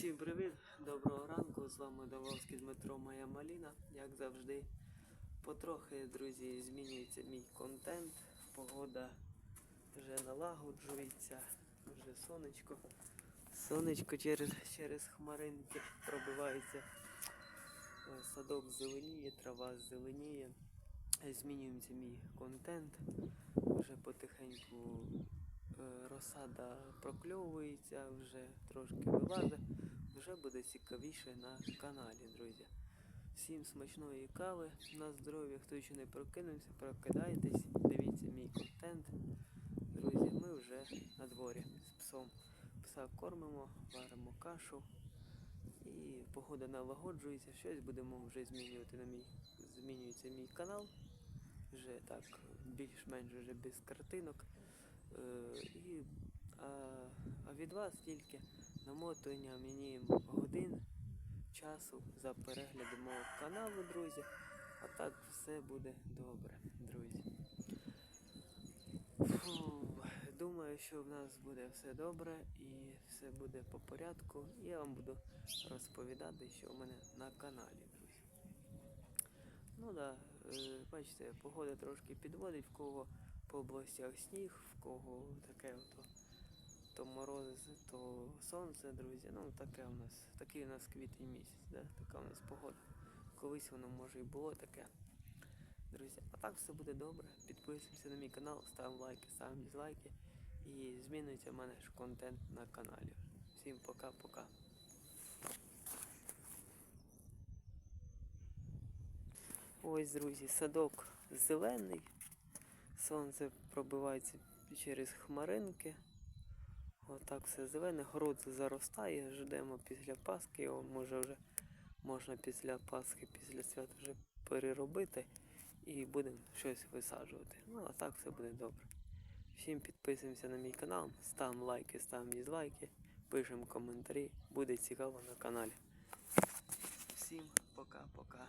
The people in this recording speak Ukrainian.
Всім привіт, доброго ранку. З вами Давовський Дмитро, моя маліна. Як завжди, потрохи, друзі, змінюється мій контент. Погода вже налагоджується, вже сонечко. Сонечко через, через хмаринки пробивається. Е, Садок зеленіє, трава зеленіє. Е, Змінюється мій контент. Вже потихеньку е, розсада прокльовується, вже трошки вилазить. Буде цікавіше на каналі, друзі. Всім смачної кави, на здоров'я, хто ще не прокинувся, прокидайтесь, дивіться мій контент. Друзі, ми вже на дворі з псом. Пса кормимо, варимо кашу. І погода налагоджується, щось будемо вже змінювати на мій. Змінюється мій канал. Вже так більш-менш вже без картинок. Е, і, а, а від вас тільки намотування мені годин часу за переглядом мого каналу, друзі. А так все буде добре, друзі. Фу, думаю, що в нас буде все добре і все буде по порядку. Я вам буду розповідати, що в мене на каналі, друзі. Ну да, е, бачите, погода трошки підводить, в кого по областях сніг, в кого таке ото то морози, то сонце, друзі. Ну таке у нас, такий у нас квітень місяць, да? така у нас погода. Колись воно може і було таке. Друзі, а так все буде добре. Підписуємося на мій канал, ставимо лайки, ставимо дизлайки. І змінюється в мене ж контент на каналі. Всім пока-пока. Ось, друзі, садок зелений. Сонце пробивається через хмаринки. Отак все зелене, город заростає, ждемо після Пасхи, його може вже можна після Пасхи, після свята вже переробити і будемо щось висаджувати. Ну а так все буде добре. Всім підписуємося на мій канал, ставимо лайки, ставимо дізлайки, пишемо коментарі, буде цікаво на каналі. Всім пока-пока.